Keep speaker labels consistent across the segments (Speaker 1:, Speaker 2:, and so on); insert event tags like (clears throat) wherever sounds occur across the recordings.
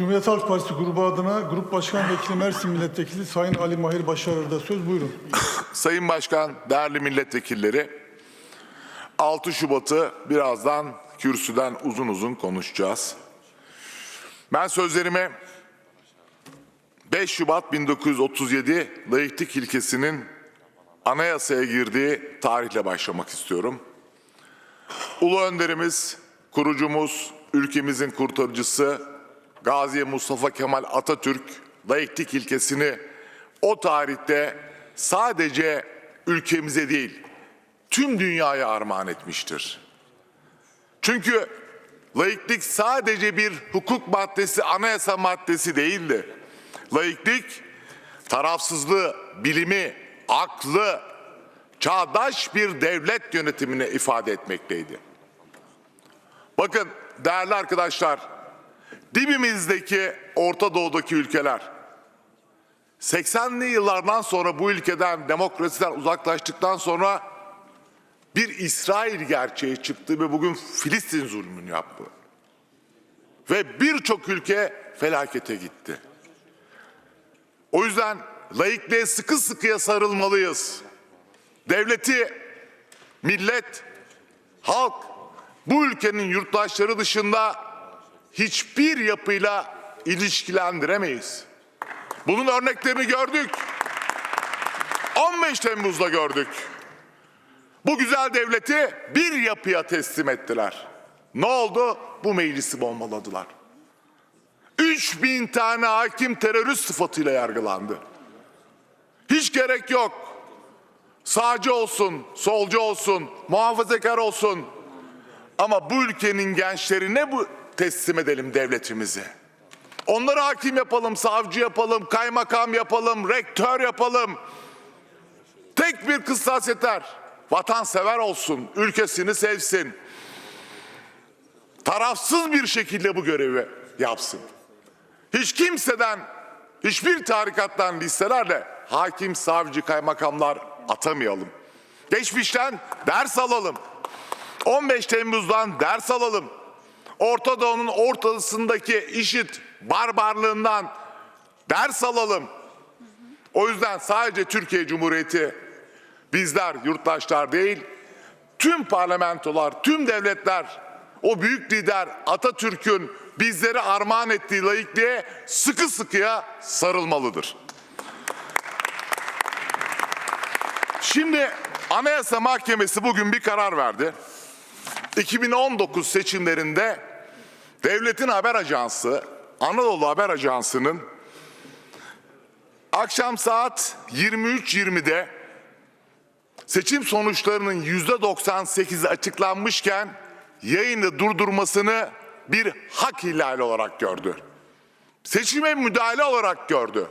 Speaker 1: Cumhuriyet Halk Partisi grubu adına Grup Başkan Vekili Mersin Milletvekili Sayın Ali Mahir Başarır'da söz buyurun. (coughs)
Speaker 2: Sayın Başkan, değerli milletvekilleri, 6 Şubat'ı birazdan kürsüden uzun uzun konuşacağız. Ben sözlerime 5 Şubat 1937 layıklık ilkesinin anayasaya girdiği tarihle başlamak istiyorum. Ulu önderimiz, kurucumuz, ülkemizin kurtarıcısı Gazi Mustafa Kemal Atatürk layıklık ilkesini o tarihte sadece ülkemize değil tüm dünyaya armağan etmiştir. Çünkü laiklik sadece bir hukuk maddesi, anayasa maddesi değildi. Laiklik tarafsızlığı, bilimi, aklı, çağdaş bir devlet yönetimini ifade etmekteydi. Bakın değerli arkadaşlar, dibimizdeki Orta Doğu'daki ülkeler 80'li yıllardan sonra bu ülkeden demokrasiden uzaklaştıktan sonra bir İsrail gerçeği çıktı ve bugün Filistin zulmünü yaptı. Ve birçok ülke felakete gitti. O yüzden laikliğe sıkı sıkıya sarılmalıyız. Devleti, millet, halk bu ülkenin yurttaşları dışında hiçbir yapıyla ilişkilendiremeyiz. Bunun örneklerini gördük. 15 Temmuz'da gördük. Bu güzel devleti bir yapıya teslim ettiler. Ne oldu? Bu meclisi bombaladılar. 3000 tane hakim terörist sıfatıyla yargılandı. Hiç gerek yok. Sağcı olsun, solcu olsun, muhafazakar olsun. Ama bu ülkenin gençlerine bu teslim edelim devletimizi. Onları hakim yapalım, savcı yapalım, kaymakam yapalım, rektör yapalım. Tek bir kıssas yeter. Vatansever olsun, ülkesini sevsin. Tarafsız bir şekilde bu görevi yapsın. Hiç kimseden, hiçbir tarikattan listelerle hakim, savcı, kaymakamlar atamayalım. Geçmişten ders alalım. 15 Temmuz'dan ders alalım. Orta Doğu'nun ortasındaki işit barbarlığından ders alalım. O yüzden sadece Türkiye Cumhuriyeti bizler yurttaşlar değil, tüm parlamentolar, tüm devletler o büyük lider Atatürk'ün bizlere armağan ettiği layıklığa sıkı sıkıya sarılmalıdır. Şimdi Anayasa Mahkemesi bugün bir karar verdi. 2019 seçimlerinde devletin haber ajansı Anadolu Haber Ajansı'nın akşam saat 23.20'de seçim sonuçlarının yüzde 98'i açıklanmışken yayını durdurmasını bir hak ihlali olarak gördü. Seçime müdahale olarak gördü.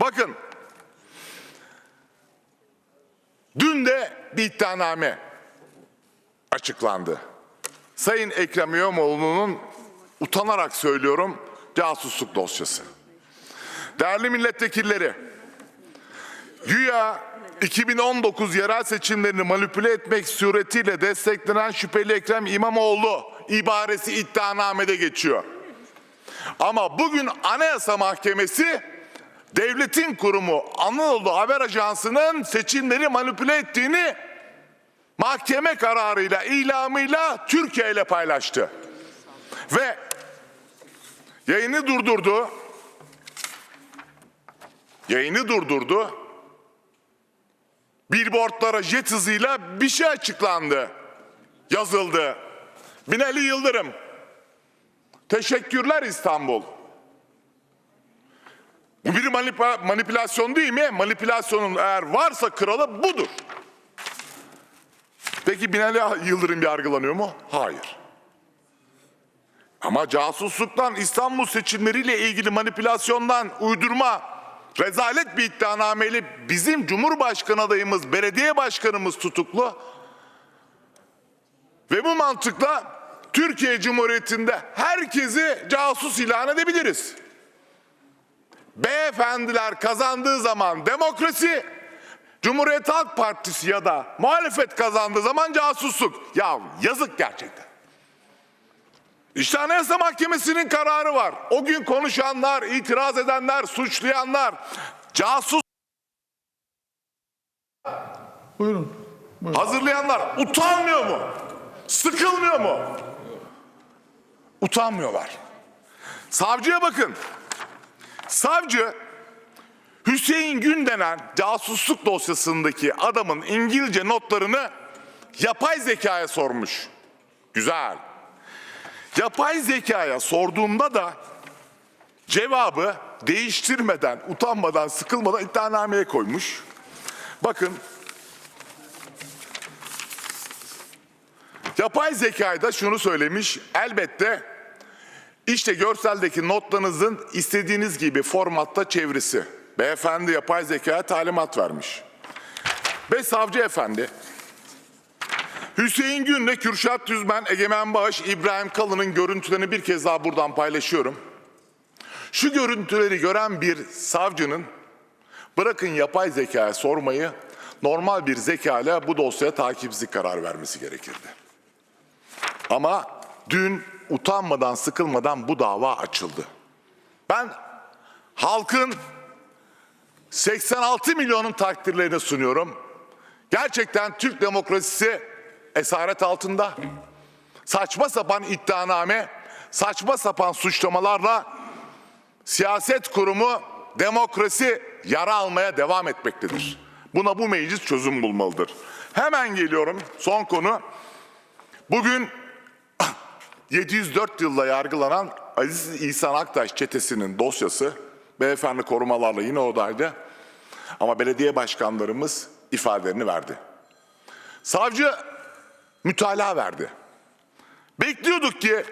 Speaker 2: Bakın dün de bir iddianame açıklandı. Sayın Ekrem İmamoğlu'nun utanarak söylüyorum casusluk dosyası. Değerli milletvekilleri, güya 2019 yerel seçimlerini manipüle etmek suretiyle desteklenen şüpheli Ekrem İmamoğlu ibaresi iddianamede geçiyor. Ama bugün Anayasa Mahkemesi devletin kurumu Anadolu Haber Ajansı'nın seçimleri manipüle ettiğini mahkeme kararıyla, ilamıyla Türkiye ile paylaştı. Ve yayını durdurdu. Yayını durdurdu. Billboardlara jet hızıyla bir şey açıklandı. Yazıldı. Binali Yıldırım. Teşekkürler İstanbul. Bu bir manipülasyon değil mi? Manipülasyonun eğer varsa kralı budur. Peki Binali Yıldırım yargılanıyor mu? Hayır. Ama casusluktan, İstanbul seçimleriyle ilgili manipülasyondan, uydurma, rezalet bir iddianameyle bizim Cumhurbaşkanı adayımız, belediye başkanımız tutuklu. Ve bu mantıkla Türkiye Cumhuriyeti'nde herkesi casus ilan edebiliriz. Beyefendiler kazandığı zaman demokrasi, Cumhuriyet Halk Partisi ya da muhalefet kazandığı zaman casusluk. Ya yazık gerçekten. İşte Anayasa Mahkemesi'nin kararı var. O gün konuşanlar, itiraz edenler, suçlayanlar, casus
Speaker 1: Buyurun. Buyurun.
Speaker 2: hazırlayanlar utanmıyor mu? Sıkılmıyor mu? Utanmıyorlar. Savcıya bakın. Savcı Hüseyin Gün denen casusluk dosyasındaki adamın İngilizce notlarını yapay zekaya sormuş. Güzel. Yapay zekaya sorduğunda da cevabı değiştirmeden, utanmadan, sıkılmadan iddianameye koymuş. Bakın. Yapay zekayda şunu söylemiş. Elbette işte görseldeki notlarınızın istediğiniz gibi formatta çevresi. Beyefendi yapay zekaya talimat vermiş. Ve savcı efendi Hüseyin Gün'le Kürşat Düzmen, Egemen Bağış, İbrahim Kalın'ın görüntülerini bir kez daha buradan paylaşıyorum. Şu görüntüleri gören bir savcının bırakın yapay zekaya sormayı normal bir zekayla bu dosyaya takipsizlik karar vermesi gerekirdi. Ama dün utanmadan sıkılmadan bu dava açıldı. Ben halkın 86 milyonun takdirlerini sunuyorum. Gerçekten Türk demokrasisi esaret altında. Saçma sapan iddianame, saçma sapan suçlamalarla siyaset kurumu demokrasi yara almaya devam etmektedir. Buna bu meclis çözüm bulmalıdır. Hemen geliyorum son konu. Bugün (clears throat) 704 yılla yargılanan Aziz İhsan Aktaş çetesinin dosyası beyefendi korumalarla yine odaydı. Ama belediye başkanlarımız ifadelerini verdi. Savcı mütalaa verdi. Bekliyorduk ki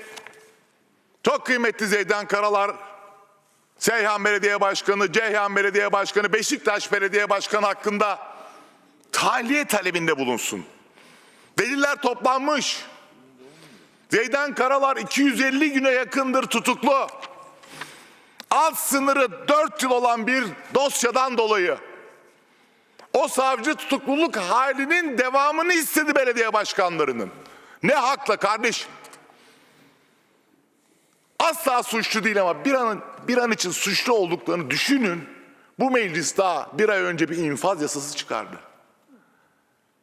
Speaker 2: çok kıymetli Zeydan Karalar, Seyhan Belediye Başkanı, Ceyhan Belediye Başkanı, Beşiktaş Belediye Başkanı hakkında tahliye talebinde bulunsun. Deliller toplanmış. Zeydan Karalar 250 güne yakındır tutuklu. Alt sınırı 4 yıl olan bir dosyadan dolayı o savcı tutukluluk halinin devamını istedi belediye başkanlarının. Ne hakla kardeş? Asla suçlu değil ama bir an, bir an için suçlu olduklarını düşünün. Bu meclis daha bir ay önce bir infaz yasası çıkardı.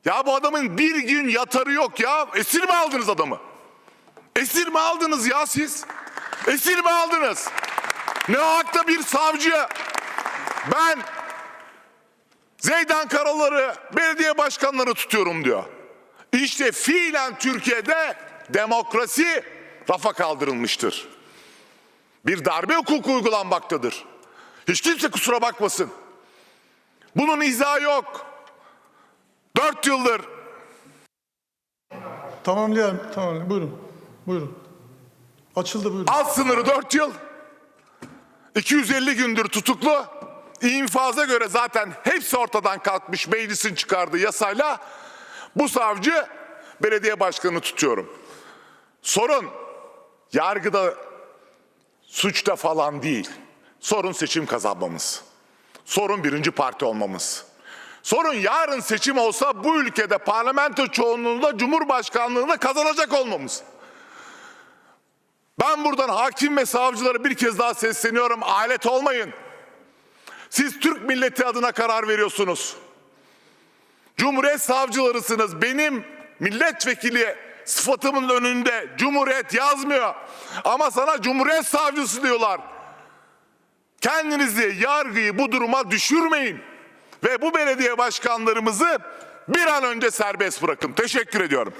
Speaker 2: Ya bu adamın bir gün yatarı yok ya. Esir mi aldınız adamı? Esir mi aldınız ya siz? Esir mi aldınız? Ne hakta bir savcı? Ben Zeydan Karaları belediye başkanları tutuyorum diyor. İşte fiilen Türkiye'de demokrasi rafa kaldırılmıştır. Bir darbe hukuku uygulanmaktadır. Hiç kimse kusura bakmasın. Bunun izahı yok. Dört yıldır
Speaker 1: Tamamlayalım. Tamamlayalım. Buyurun. Buyurun. Açıldı buyurun.
Speaker 2: alt sınırı dört yıl. 250 gündür tutuklu. İnfaza göre zaten hepsi ortadan kalkmış meclisin çıkardığı yasayla bu savcı belediye başkanı tutuyorum. Sorun yargıda suçta falan değil. Sorun seçim kazanmamız. Sorun birinci parti olmamız. Sorun yarın seçim olsa bu ülkede parlamento çoğunluğunda cumhurbaşkanlığını kazanacak olmamız. Ben buradan hakim ve savcılara bir kez daha sesleniyorum. Alet olmayın. Siz Türk milleti adına karar veriyorsunuz. Cumhuriyet savcılarısınız. Benim milletvekili sıfatımın önünde Cumhuriyet yazmıyor. Ama sana Cumhuriyet savcısı diyorlar. Kendinizi yargıyı bu duruma düşürmeyin. Ve bu belediye başkanlarımızı bir an önce serbest bırakın. Teşekkür ediyorum.